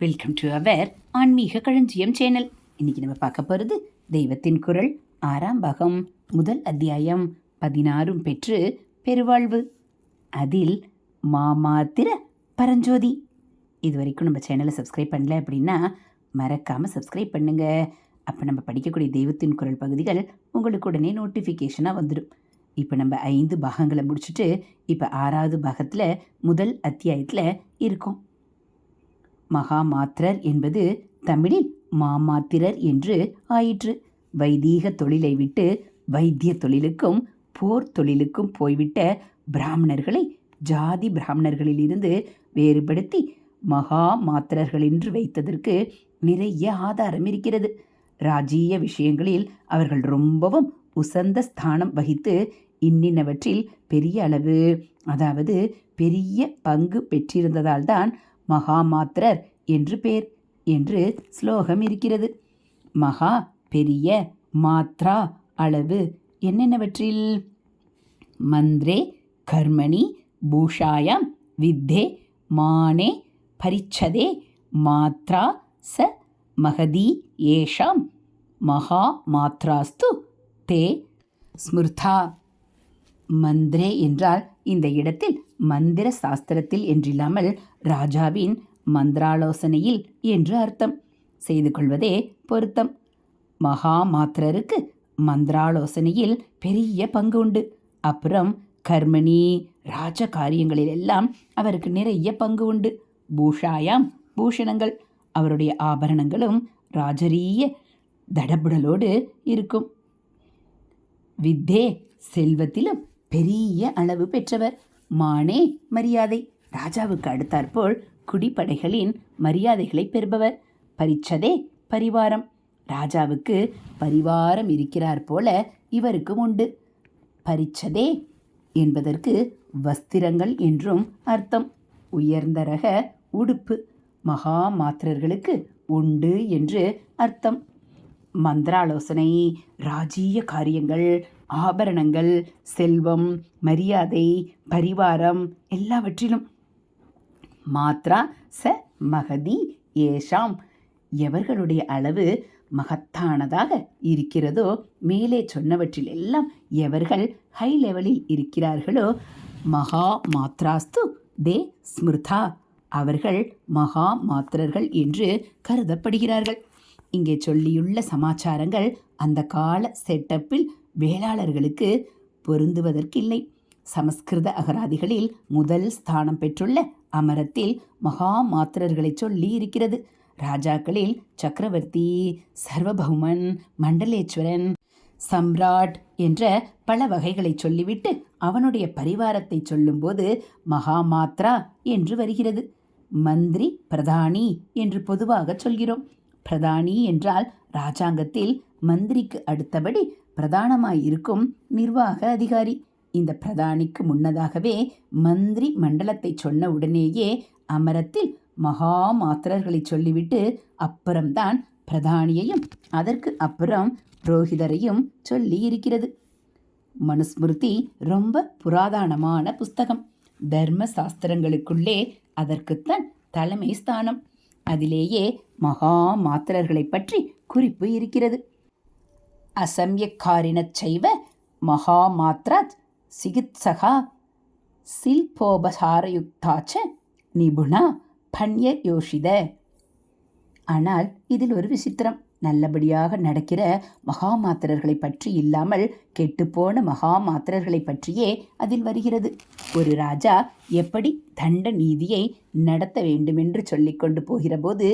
Welcome to our ஆன்மீக களஞ்சியம் channel இன்னைக்கு நம்ம பார்க்க போகிறது தெய்வத்தின் குரல் ஆறாம் பாகம் முதல் அத்தியாயம் பதினாறும் பெற்று பெருவாழ்வு. அதில் மாமாத்திர பரஞ்சோதி. இது வரைக்கும் நம்ம சேனலை சப்ஸ்கிரைப் பண்ணல அப்படின்னா மறக்காமல் சப்ஸ்கிரைப் பண்ணுங்கள் அப்போ நம்ம படிக்கக்கூடிய தெய்வத்தின் குரல் பகுதிகள் உங்களுக்கு உடனே நோட்டிஃபிகேஷனாக வந்துடும் இப்போ நம்ம ஐந்து பாகங்களை முடிச்சுட்டு இப்போ ஆறாவது பாகத்தில் முதல் அத்தியாயத்தில் இருக்கோம். மகாமாத்திரர் என்பது தமிழில் மாமாத்திரர் என்று ஆயிற்று. வைதீக தொழிலை விட்டு வைத்திய தொழிலுக்கும் போர் தொழிலுக்கும் போய்விட்ட பிராமணர்களை ஜாதி பிராமணர்களிலிருந்து வேறுபடுத்தி மகா மாத்திரர்கள் என்று வைத்ததற்கு நிறைய ஆதாரம் இருக்கிறது. ராஜீய விஷயங்களில் அவர்கள் ரொம்பவும் உசந்த ஸ்தானம் வகித்து இன்னினவற்றில் பெரிய அளவு அதாவது பெரிய பங்கு பெற்றிருந்ததால்தான் மகாமாத்திரர் என்று பேர் என்று ஸ்லோகம் இருக்கிறது. மகா பெரிய மாத்ரா அளவு என்னென்னவற்றில்? மந்திரே கர்மணி பூஷாயாம் வித்தே மானே பரிச்சதே மாத்ரா ச மகதி ஏஷாம் மகா மாத்ராஸ்து தே ஸ்மிருதா. மந்திரே என்றால் இந்த இடத்தில் மந்திர சாஸ்திரத்தில் என்றில்லாமல் ராஜாவின் மந்திராலோசனையில் என்று அர்த்தம். செய்து கொள்வதே பொருத்தம். மகா மாத்திரருக்கு மந்திராலோசனையில் பெரிய பங்கு உண்டு. அப்புறம் கர்மணி ராஜ காரியங்களில் எல்லாம் அவருக்கு நிறைய பங்கு உண்டு. பூஷாயாம் பூஷணங்கள் அவருடைய ஆபரணங்களும் ராஜரீய தடபுடலோடு இருக்கும். வித்தே செல்வத்திலும் பெரிய அளவு பெற்றவர். மானே மரியாதை. ராஜாவுக்கு அடுத்தாற்போல் குடிப்படைகளின் மரியாதைகளை பெறுபவர். பரிச்சதே பரிவாரம். ராஜாவுக்கு பரிவாரம் இருக்கிறார் போல இவருக்கும் உண்டு. பரிச்சதே என்பதற்கு வஸ்திரங்கள் என்றும் அர்த்தம். உயர்ந்த ரக உடுப்பு மகா மாத்திரர்களுக்கு உண்டு என்று அர்த்தம். மந்திராலோசனை ராஜீய காரியங்கள் ஆபரணங்கள் செல்வம் மரியாதை பரிவாரம் எல்லாவற்றிலும் மாத்ரா ச மகதி ஏஷாம். எவர்களுடைய அளவு மகத்தானதாக இருக்கிறதோ மேலே சொன்னவற்றில் எல்லாம் எவர்கள் ஹை லெவலில் இருக்கிறார்களோ மகா மாத்ராஸ்து தே ஸ்மிருதா. அவர்கள் மகா மாத்திரர்கள் என்று கருதப்படுகிறார்கள். இங்கே சொல்லியுள்ள சமாச்சாரங்கள் அந்த கால செட்டப்பில் வேளாளர்களுக்கு பொருந்துவதற்கில்லை. சமஸ்கிருத அகராதிகளில் முதல் ஸ்தானம் பெற்றுள்ள அமரத்தில் மகா மாத்திரர்களை சொல்லி இருக்கிறது. ராஜாக்களில் சக்கரவர்த்தி சர்வபௌமன் மண்டலேஸ்வரன் சம்ராட் என்ற பல வகைகளை சொல்லிவிட்டு அவனுடைய பரிவாரத்தை சொல்லும்போது மகாமாத்ரா என்று வருகிறது. மந்திரி பிரதானி என்று பொதுவாக சொல்கிறோம். பிரதானி என்றால் ராஜாங்கத்தில் மந்திரிக்கு அடுத்தபடி பிரதானமாயிருக்கும் நிர்வாக அதிகாரி. இந்த பிரதானிக்கு முன்னதாகவே மந்திரி மண்டலத்தை சொன்ன உடனேயே அமரத்தில் மகா மாத்திரர்களை சொல்லிவிட்டு அப்புறம்தான் பிரதானியையும் அதற்கு அப்புறம் புரோகிதரையும் சொல்லி இருக்கிறது மனுஸ்மிருதி ரொம்ப புராதானமான புஸ்தகம். தர்ம சாஸ்திரங்களுக்குள்ளே அதற்குத்தான் தலைமை ஸ்தானம். அதிலேயே மகா மாத்திரர்களை பற்றி குறிப்பு இருக்கிறது. அசம்யக்காரினச் செய்வ மகா மாத்ராத் சிகித்சகா சில்போபசாரயுக்தாச்ச நிபுணா பண்ய யோஷித. ஆனால் இதில் ஒரு விசித்திரம். நல்லபடியாக நடக்கிற மகாமாத்திரர்களை பற்றி இல்லாமல் கெட்டுப்போன மகாமாத்திரர்களை பற்றியே அதில் வருகிறது. ஒரு ராஜா எப்படி தண்ட நீதியை நடத்த வேண்டுமென்று சொல்லிக்கொண்டு போகிறபோது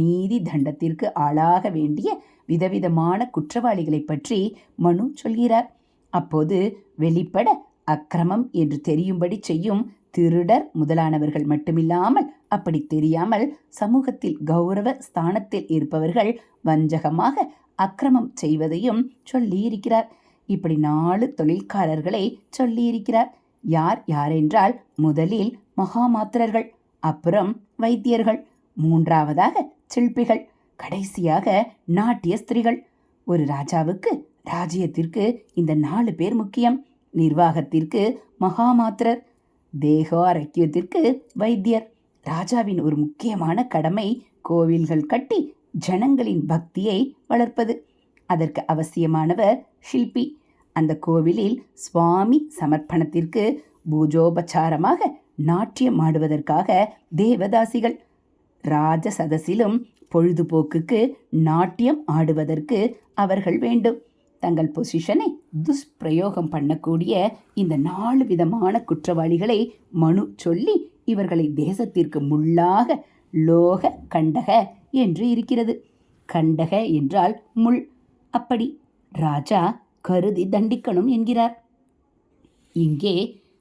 நீதி தண்டத்திற்கு ஆளாக வேண்டிய விதவிதமான குற்றவாளிகளை பற்றி மனு சொல்கிறார். அப்போது வெளிப்பட அக்கிரமம் என்று தெரியும்படி செய்யும் திருடர் முதலானவர்கள் மட்டுமில்லாமல் அப்படி தெரியாமல் சமூகத்தில் கௌரவ ஸ்தானத்தில் இருப்பவர்கள் வஞ்சகமாக அக்கிரமம் செய்வதையும் சொல்லியிருக்கிறார். இப்படி நாலு தொழில்காரர்களை சொல்லியிருக்கிறார். யார் யாரென்றால் முதலில் மகாமாத்திரர்கள் அப்புறம் வைத்தியர்கள் மூன்றாவதாக சில்பிகள் கடைசியாக நாட்டிய ஸ்திரீகள் ஒரு ராஜாவுக்கு ராஜ்யத்திற்கு இந்த நாலு பேர் முக்கியம். நிர்வாகத்திற்கு மகாமாத்திரர் தேக ஆரோக்கியத்திற்கு வைத்தியர். ராஜாவின் ஒரு முக்கியமான கடமை கோவில்கள் கட்டி ஜனங்களின் பக்தியை வளர்ப்பது. அதற்கு அவசியமானவர் ஷில்பி. அந்த கோவிலில் சுவாமி சமர்ப்பணத்திற்கு பூஜோபச்சாரமாக நாட்டியம் ஆடுவதற்காக தேவதாசிகள். ராஜசதசிலும் பொழுதுபோக்குக்கு நாட்டியம் ஆடுவதற்கு அவர்கள் வேண்டும். தங்கள் பொசிஷனை துஷ்பிரயோகம் பண்ணக்கூடிய இந்த நாலு விதமான குற்றவாளிகளை மனு சொல்லி இவர்களை தேசத்திற்கு முள்ளாக லோக கண்டக என்று இருக்கிறது. கண்டக என்றால் முள். அப்படி ராஜா கருதி தண்டிக்கணும் என்கிறார். இங்கே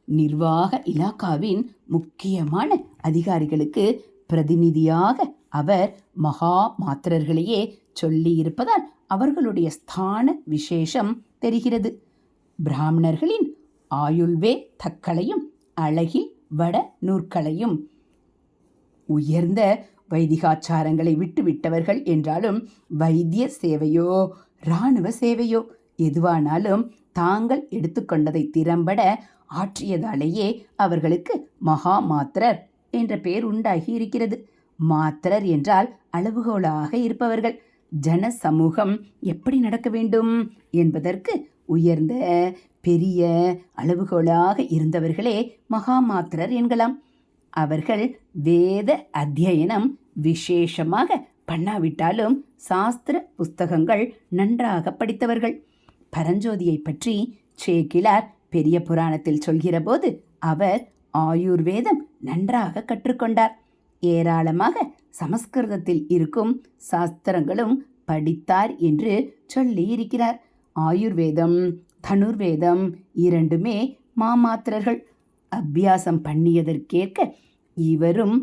நிர்வாக இலாக்காவின் முக்கியமான அதிகாரிகளுக்கு பிரதிநிதியாக அவர் மகா மாத்திரர்களையே சொல்லியிருப்பதால் அவர்களுடைய ஸ்தான விசேஷம் தெரிகிறது. பிராமணர்களின் ஆயுள்வே தக்களையும் அழகில் வட நூற்களையும். உயர்ந்த வைதிகாச்சாரங்களை விட்டுவிட்டவர்கள் என்றாலும் வைத்திய சேவையோ இராணுவ சேவையோ எதுவானாலும் தாங்கள் எடுத்துக்கொண்டதை திறம்பட ஆற்றியதாலேயே அவர்களுக்கு மகா மாத்திரர் என்ற பெயர் உண்டாகி இருக்கிறது. மாத்திரர் என்றால் அளவுகோலாக இருப்பவர்கள். ஜன சமூகம் எப்படி நடக்க வேண்டும் என்பதற்கு உயர்ந்த பெரிய அளவுகோலாக இருந்தவர்களே மகா மாத்திரர் என்கலாம். அவர்கள் வேத அத்தியனம் விசேஷமாக பண்ணாவிட்டாலும் சாஸ்திர புஸ்தகங்கள் நன்றாக படித்தவர்கள். பரஞ்சோதியை பற்றி சேக்கிலார் பெரிய புராணத்தில் சொல்கிறபோது அவர் ஆயுர்வேதம் நன்றாக கற்றுக்கொண்டார். ஏராளமாக சமஸ்கிருதத்தில் இருக்கும் சாஸ்திரங்களும் படித்தார் என்று சொல்லி இருக்கிறார் ஆயுர்வேதம் தனுர்வேதம் இரண்டுமே மாமாத்திரர்கள். அபியாசம் பண்ணியதற்கேற்க இவரும்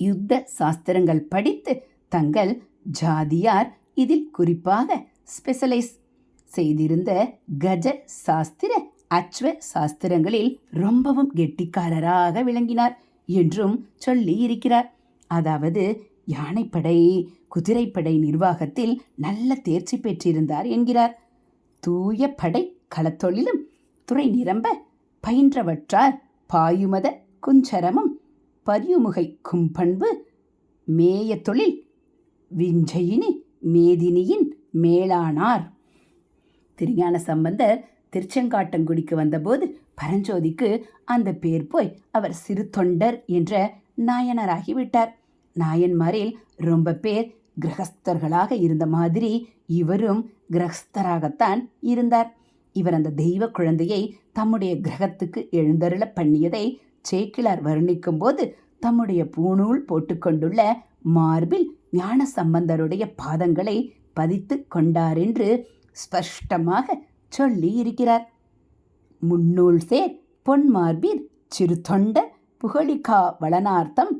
யுத்த சாஸ்திரங்கள் படித்து தங்கள் ஜாதியார் இதில் குறிப்பாக ஸ்பெஷலைஸ் செய்திருந்த கஜ சாஸ்திர அச்வ சாஸ்திரங்களில் ரொம்பவும் கெட்டிக்காரராக விளங்கினார். என்றும் சொல்லி இருக்கிறார். அதாவது யானைப்படை குதிரைப்படை நிர்வாகத்தில் நல்ல தேர்ச்சி பெற்றிருந்தார் என்கிறார். தூய படை களத்தொழிலும் துறை நிரம்ப பயின்றவற்றார் பாயுமத குஞ்சரமும் பரியுமுகை கும்பண்பு மேய தொழில் விஞ்சயினி மேதினியின் மேலானார். திருஞான சம்பந்தர் திருச்செங்காட்டங்குடிக்கு வந்தபோது பரஞ்சோதிக்கு அந்த பேர் போய் அவர் சிறு தொண்டர் என்ற நாயனராகிவிட்டார். நாயன்மாரில் ரொம்ப பேர் கிரகஸ்தர்களாக இருந்த மாதிரி இவரும் கிரகஸ்தராகத்தான் இருந்தார். இவர் அந்த தெய்வ குழந்தையை தம்முடைய கிரகத்துக்கு எழுந்தருள பண்ணியதை சேக்கிலார் வர்ணிக்கும் போது தம்முடைய பூணூல் போட்டுக்கொண்டுள்ள மார்பில் ஞான சம்பந்தருடைய பாதங்களை பதித்து கொண்டாரென்று ஸ்பஷ்டமாக சொல்லி இருக்கிறார் முன்னூல் சேர் பொன்மார்பிற் சிறு தொண்ட புகழிகா வளனார்த்தம்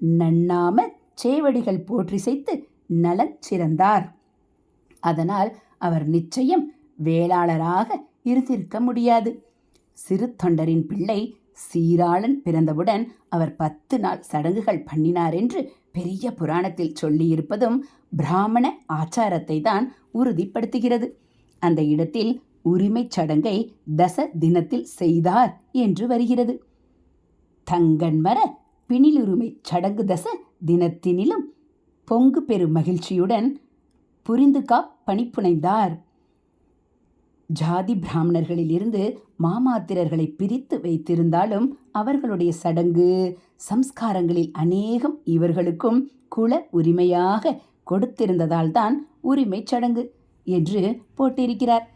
நன்னாம சேவடிகள் போற்றிசைத்து நலன் சிறந்தார். அதனால் அவர் நிச்சயம் வேளாளராக இருந்திருக்க முடியாது. சிறு தொண்டரின் பிள்ளை சீராளன் பிறந்தவுடன் அவர் பத்து நாள் சடங்குகள் பண்ணினார் என்று பெரிய புராணத்தில் சொல்லியிருப்பதும் பிராமண ஆச்சாரத்தை தான் உறுதிப்படுத்துகிறது. அந்த இடத்தில் உரிமைச் சடங்கை தச தினத்தில் செய்தார் என்று வருகிறது. தங்கன்மர பிணிலுரிமை சடங்கு தச தினத்தினிலும் பொங்கு பெரு மகிழ்ச்சியுடன் புரிந்துகா பணிப்புனைந்தார். ஜாதி பிராமணர்களிலிருந்து மாமாத்திரர்களை பிரித்து வைத்திருந்தாலும் அவர்களுடைய சடங்கு சம்ஸ்காரங்களில் அநேகம் இவர்களுக்கும் குல உரிமையாக கொடுத்திருந்ததால்தான் உரிமைச் உரிமை சடங்கு என்று போட்டிருக்கிறார்.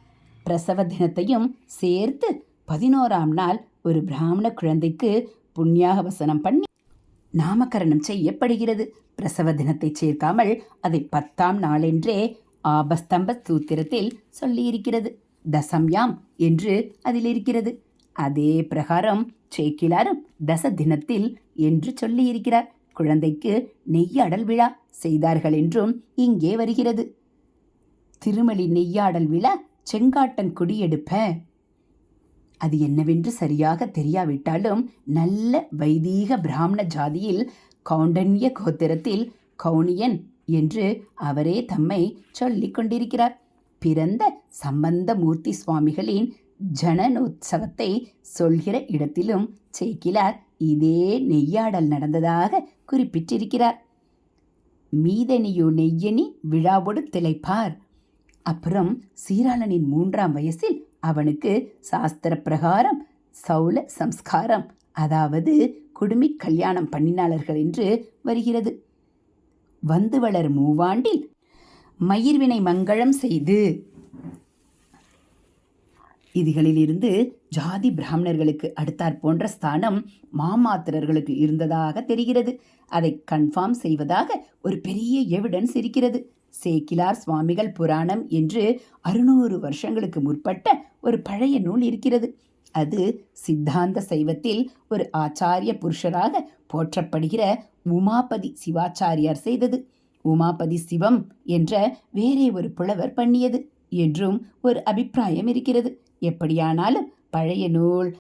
பிரசவ தினத்தையும் சேர்த்து பதினோராம் நாள் ஒரு பிராமண குழந்தைக்கு புண்ணியாகவசனம் பண்ணி நாமகரணம் செய்யப்படுகிறது. பிரசவ தினத்தை சேர்க்காமல் அதை பத்தாம் நாளென்றே ஆபஸ்தம்ப சூத்திரத்தில் சொல்லியிருக்கிறது. தசம்யாம் என்று அதில் இருக்கிறது அதே பிரகாரம் சேக்கிலாரும் தச தினத்தில் என்று சொல்லியிருக்கிறார். குழந்தைக்கு நெய்யாடல் விழா செய்தார்கள் என்றும் இங்கே வருகிறது. திருமலி நெய்யாடல் விழா செங்காட்டங்குடி எடுப்ப? அது என்னவென்று சரியாக தெரியாவிட்டாலும் நல்ல வைதீக பிராமண ஜாதியில் கௌண்டன்ய கோத்திரத்தில் கௌனியன் என்று அவரே தம்மை சொல்லிக் கொண்டிருக்கிறார். பிறந்த சம்பந்தமூர்த்தி சுவாமிகளின் ஜனனோத்சவத்தை சொல்கிற இடத்திலும் சேக்கிலார் இதே நெய்யாடல் நடந்ததாக குறிப்பிட்டிருக்கிறார். மீதனியோ நெய்யனி விழாவோடு திளைப்பார். அப்புறம் சீராளனின் மூன்றாம் வயசில் அவனுக்கு சாஸ்திர பிரகாரம் சௌல சம்ஸ்காரம் அதாவது குடுமி கல்யாணம் பண்ணினாளர்கள் என்று வருகிறது. வந்து வளர் மூவாண்டில் மயிர்வினை மங்களம் செய்து இதுகளிலிருந்து ஜாதி பிராமணர்களுக்கு அடுத்தாற் போன்ற ஸ்தானம் மாமாத்திரர்களுக்கு இருந்ததாக தெரிகிறது. அதை கன்ஃபார்ம் செய்வதாக ஒரு பெரிய எவிடன்ஸ் இருக்கிறது. சேக்கிலார் சுவாமிகள் புராணம் என்று அறுநூறு வருஷங்களுக்கு முற்பட்ட ஒரு பழைய நூல் இருக்கிறது. அது சித்தாந்த சைவத்தில் ஒரு ஆச்சாரிய புருஷராக போற்றப்படுகிற உமாபதி சிவாச்சாரியார் செய்தது. உமாபதி சிவம் என்ற வேறே ஒரு புலவர் பண்ணியது என்றும் ஒரு அபிப்பிராயம் இருக்கிறது. எப்படியானாலும் பழைய நூல்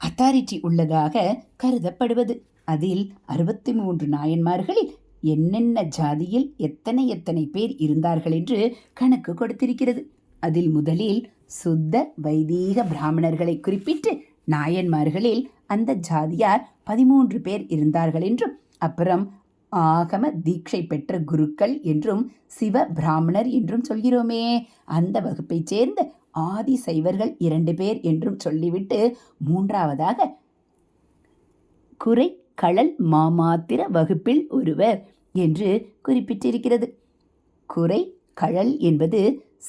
அத்தாரிட்டி உள்ளதாக கருதப்படுவது. அதில் அறுபத்தி மூன்று நாயன்மார்களில் என்னென்ன ஜாதியில் எத்தனை எத்தனை பேர் இருந்தார்கள் என்று கணக்கு கொடுத்திருக்கிறது. அதில் முதலில் சுத்த வைதீக பிராமணர்களை குறிப்பிட்டு நாயன்மார்களில் அந்த ஜாதியார் பதிமூன்று பேர் இருந்தார்கள் என்றும் அப்புறம் ஆகம தீட்சை பெற்ற குருக்கள் என்றும் சிவ பிராமணர் என்றும் சொல்கிறோமே. அந்த வகுப்பைச் சேர்ந்த ஆதி சைவர்கள் இரண்டு பேர் என்றும் சொல்லிவிட்டு மூன்றாவதாக குறை களல் மாமாத்திர வகுப்பில் ஒருவர் என்று குறிப்பிட்டிருக்கிறது. குறை கழல் என்பது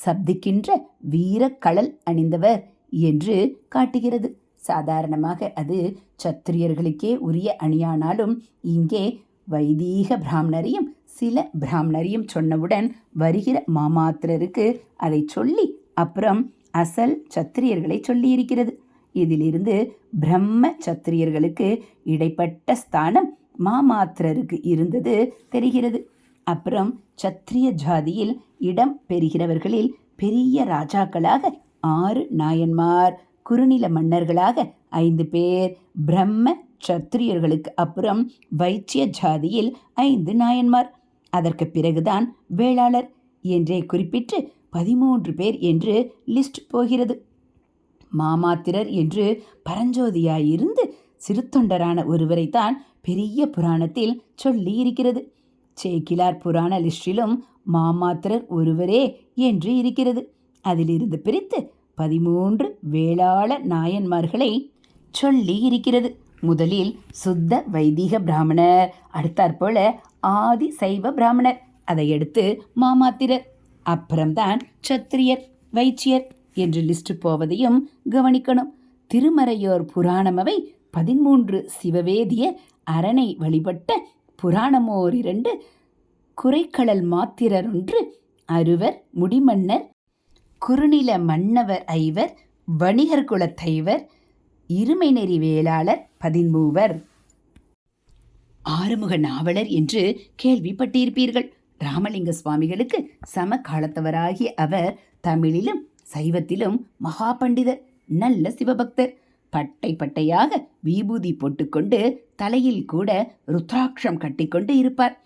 சப்திக்கின்ற வீரக்கழல் அணிந்தவர் என்று காட்டுகிறது. சாதாரணமாக அது சத்திரியர்களுக்கே உரிய அணியானாலும் இங்கே வைதீக பிராமணரையும் சில பிராமணரையும் சொன்னவுடன் வருகிற மாமாத்திரருக்கு அதை சொல்லி அப்புறம் அசல் சத்திரியர்களை சொல்லியிருக்கிறது. இதிலிருந்து பிரம்ம சத்திரியர்களுக்கு இடைப்பட்ட ஸ்தானம் மாமாத்திரருக்கு இருந்தது தெரிகிறது. அப்புறம் சத்திரிய ஜாதியில் இடம் பெறுகிறவர்களில் பெரிய ராஜாக்களாக ஆறு நாயன்மார் குறுநில மன்னர்களாக ஐந்து பேர் பிரம்ம சத்திரியர்களுக்கு அப்புறம் வைச்சிய ஜாதியில் ஐந்து நாயன்மார். அதற்கு பிறகுதான் வேளாளர் என்றே குறிப்பிட்டு பதிமூன்று பேர் என்று லிஸ்ட் போகிறது. மாமாத்திரர் என்று பரஞ்சோதியாயிருந்து சிறுத்தொண்டரான ஒருவரைத்தான் பெரிய புராணத்தில் சொல்லி இருக்கிறது சேக்கிலார் புராண லிஸ்டிலும் மாமாத்திரர் ஒருவரே என்று இருக்கிறது. அதிலிருந்து பிரித்து பதிமூன்று வேளாள நாயன்மார்களை சொல்லி இருக்கிறது முதலில் சுத்த வைதிக பிராமணர் அடுத்தாற்போல ஆதி சைவ பிராமணர். அதையடுத்து மாமாத்திரர் அப்புறம்தான் சத்திரியர் வைச்சியர். என்று லிஸ்ட் போவதையும் கவனிக்கணும். திருமறையோர் புராணமவை பதிமூன்று சிவவேதிய அரணை வழிபட்ட புராணமோர் இரண்டு குறைக்கடல் மாத்திரர் ஒன்று அருவர் முடிமன்னர் குறுநில மன்னவர் ஐவர் வணிகர் குலத்தைவர் இருமைநெறி வேளாளர் பதிமூவர் ஆறுமுக நாவலர் என்று கேள்விப்பட்டிருப்பீர்கள். ராமலிங்க சுவாமிகளுக்கு சம காலத்தவராகிய அவர் தமிழிலும் சைவத்திலும் மகா பண்டிதர் நல்ல சிவபக்தர். பட்டை பட்டையாக விபூதி போட்டுக்கொண்டு தலையில் கூட ருத்ராட்சம் கட்டிக்கொண்டு இருப்பார்.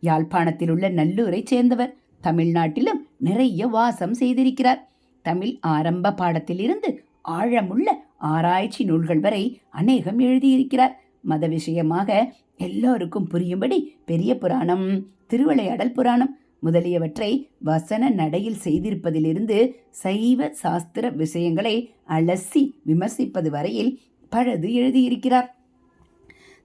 யாழ்ப்பாணத்தில் உள்ள நல்லூரைச் சேர்ந்தவர் தமிழ்நாட்டிலும் நிறைய வாசம் செய்திருக்கிறார். தமிழ் ஆரம்ப பாடத்திலிருந்து ஆழமுள்ள ஆராய்ச்சி நூல்கள் வரை அநேகம் எழுதியிருக்கிறார். மத விஷயமாக எல்லோருக்கும் புரியும்படி பெரிய புராணம் திருவிளையாடல் புராணம் முதலியவற்றை வசன நடையில் செய்திருப்பதிலிருந்து சைவ சாஸ்திர விஷயங்களை அலசி விமர்சிப்பது வரையில் பழது எழுதியிருக்கிறார்.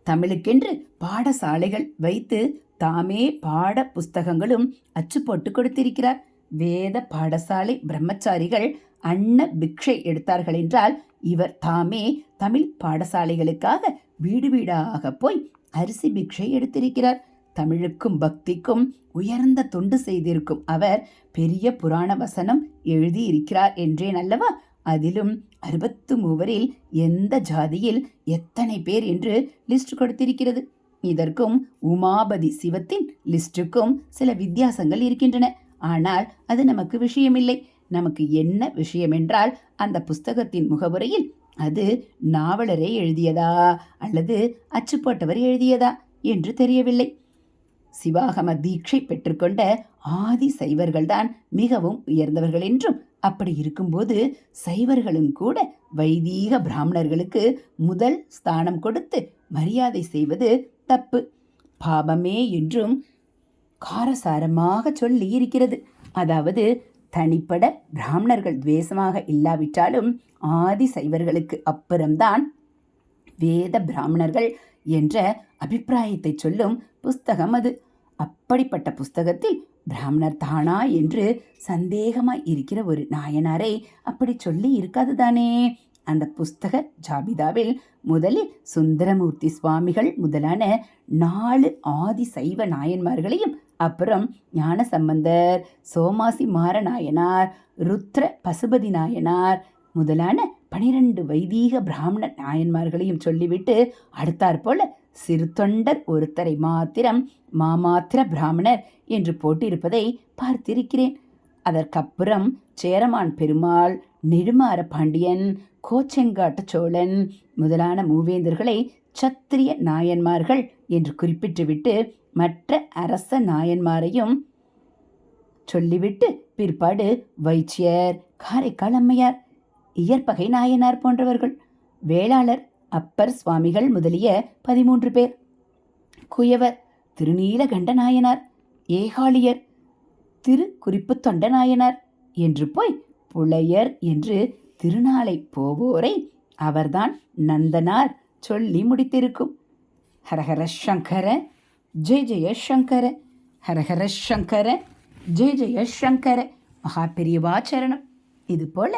தமிழுக்கென்று பாடசாலைகள் வைத்து தாமே பாட புஸ்தகங்களும் அச்சு போட்டு கொடுத்திருக்கிறார். வேத பாடசாலை பிரம்மச்சாரிகள் அன்ன பிக்ஷை எடுத்தார்கள் என்றால் இவர் தாமே தமிழ் பாடசாலைகளுக்காக வீடு வீடாக போய் அரிசி பிக்ஷை எடுத்திருக்கிறார். தமிழுக்கும் பக்திக்கும் உயர்ந்த தொண்டு செய்திருக்கும் அவர் பெரிய புராண வசனம் எழுதியிருக்கிறார் என்றேன் அல்லவா? அதிலும் அறுபத்து மூவரில் எந்த ஜாதியில் எத்தனை பேர் என்று லிஸ்ட் கொடுத்திருக்கிறது. இதற்கும் உமாபதி சிவத்தின் லிஸ்டுக்கும் சில வித்தியாசங்கள் இருக்கின்றன. ஆனால் அது நமக்கு விஷயமில்லை. நமக்கு என்ன விஷயம் என்றால் அந்த புஸ்தகத்தின் முகவுரையில் அது நாவலரே எழுதியதா அல்லது அச்சுப்போட்டவர் எழுதியதா என்று தெரியவில்லை. சிவாகம தீட்சை பெற்றுக்கொண்ட ஆதி சைவர்கள்தான் மிகவும் உயர்ந்தவர்கள் என்றும் அப்படி இருக்கும்போது சைவர்களும் கூட வைதீக பிராமணர்களுக்கு முதல் ஸ்தானம் கொடுத்து மரியாதை செய்வது தப்பு. பாபமே என்றும் காரசாரமாக சொல்லி இருக்கிறது. அதாவது தனிப்பட பிராமணர்கள் துவேஷமாக இல்லாவிட்டாலும் ஆதி சைவர்களுக்கு அப்புறம்தான் வேத பிராமணர்கள் என்ற அபிப்பிராயத்தை சொல்லும் புஸ்தகம் அது. அப்படிப்பட்ட புஸ்தகத்தில் பிராமணர் தானா என்று சந்தேகமாய் இருக்கிற ஒரு நாயனாரை அப்படி சொல்லி இருக்காது தானே அந்த புஸ்தக ஜாபிதாவில் முதலில் சுந்தரமூர்த்தி சுவாமிகள் முதலான நாலு ஆதி சைவ நாயன்மார்களையும் அப்புறம் ஞானசம்பந்தர் சோமாசி மாரநாயனார் ருத்ர பசுபதி நாயனார் முதலான பனிரெண்டு வைதீக பிராமண நாயன்மார்களையும் சொல்லிவிட்டு அடுத்தாற்போல் சிறு தொண்டர் ஒருத்தரை மாத்திரம் மாமாத்திர பிராமணர் என்று போட்டிருப்பதை பார்த்திருக்கிறேன். அதற்கப்புறம் சேரமான் பெருமாள் நெடுமாற பாண்டியன் கோச்செங்காட்ட சோழன் முதலான மூவேந்தர்களை சத்திரிய நாயன்மார்கள் என்று குறிப்பிட்டுவிட்டு மற்ற அரச நாயன்மாரையும் சொல்லிவிட்டு பிற்பாடு வைச்சியர் காரைக்கால் அம்மையார் இயற்பகை நாயனார் போன்றவர்கள். வேளாளர் அப்பர் சுவாமிகள் முதலிய பதிமூன்று பேர். குயவர் திருநீலகண்ட நாயனார். ஏகாளியர் திரு குறிப்பு தொண்ட நாயனார். என்று போய் புலையர் என்று திருநாளை போவோரை அவர்தான் நந்தனார் சொல்லி முடித்திருக்கும். ஹரஹர சங்கர ஜெய ஜெய சங்கர ஹரஹர சங்கர ஜெய ஜெய சங்கர. மகா பெரியவாச்சரணம் இது போல்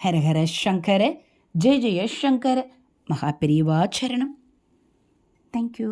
ஹரஹர சங்கர ஜெய ஜெய சங்கர மகா பெரியவாச்சரணம் தேங்க்யூ